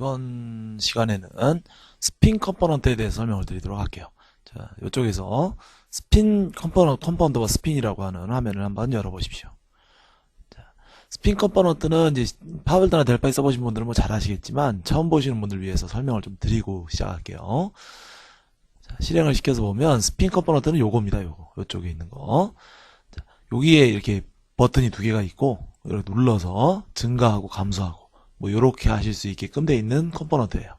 이번 시간에는 스핀 컴포넌트에 대해서 설명을 드리도록 할게요. 자, 이쪽에서 스핀 컴포넌트, 컴파운드와 스핀이라고 하는 화면을 한번 열어보십시오. 자, 스핀 컴포넌트는 이제 파월드나 델파이 써보신 분들은 뭐 잘 아시겠지만 처음 보시는 분들 위해서 설명을 좀 드리고 시작할게요. 자, 실행을 시켜서 보면 스핀 컴포넌트는 요겁니다. 요거. 요쪽에 있는 거. 자, 여기에 이렇게 버튼이 두 개가 있고 이렇게 눌러서 증가하고 감소하고 뭐 요렇게 하실 수 있게끔 돼 있는 컴포넌트예요.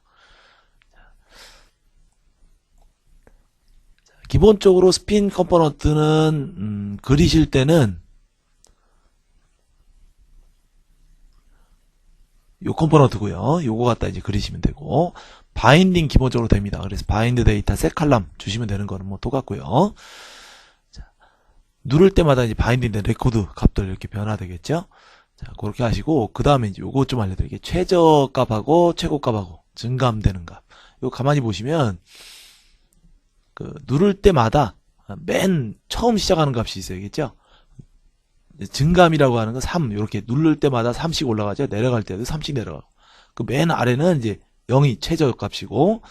자, 기본적으로 스핀 컴포넌트는 음, 그리실 때는 요 컴포넌트고요. 요거 갖다 이제 그리시면 되고 바인딩 기본적으로 됩니다. 그래서 바인드 데이터 세 칼럼 주시면 되는 거는 뭐 똑같고요. 자, 누를 때마다 이제 바인딩 된 레코드 값들 이렇게 변화되겠죠. 자, 그렇게 하시고 그 다음에 이제 요거 좀 알려드릴게요. 최저값하고 최고값하고 증감되는 값. 이거 가만히 보시면 그 누를 때마다 맨 처음 시작하는 값이 있어야겠죠. 증감이라고 하는 건 3, 이렇게 누를 때마다 3씩 올라가죠. 내려갈 때도 3씩 내려가고. 그 맨 아래는 이제 0이 최저값이고,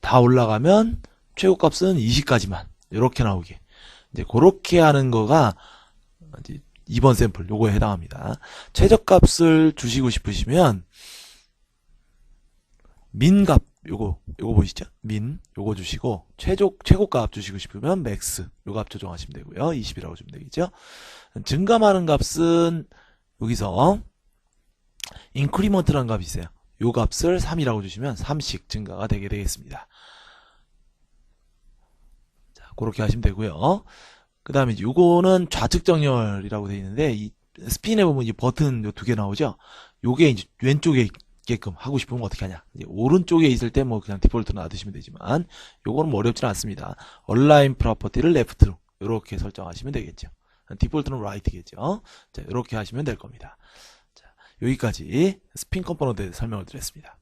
다 올라가면 최고값은 20까지만. 이렇게 나오게. 이제 그렇게 하는 거가, 이제 2번 샘플, 요거에 해당합니다. 최저값을 주시고 싶으시면, 민값, 요거, 요거 보이시죠? 민, 요거 주시고, 최저, 최고값 주시고 싶으면 맥스, 요값 조정하시면 되고요. 20이라고 주면 되겠죠? 증감하는 값은 여기서 인크리먼트라는 값이 있어요. 요 값을 3이라고 주시면 3씩 증가가 되게 되겠습니다. 자, 그렇게 하시면 되고요. 그 다음에 요거는 좌측 정렬이라고 되어 있는데 이 스핀에 보면 이 버튼 요 두 개 나오죠. 요게 이제 왼쪽에 있게끔 하고 싶으면 어떻게 하냐. 오른쪽에 있을 때 뭐 그냥 디폴트로 놔두시면 되지만 요거는 뭐 어렵지는 않습니다. 얼라인 프로퍼티를 레프트로 이렇게 설정하시면 되겠죠. 디폴트는 right겠죠. 자, 이렇게 하시면 될 겁니다. 자, 여기까지 스핀 컴포넌트에 설명을 드렸습니다.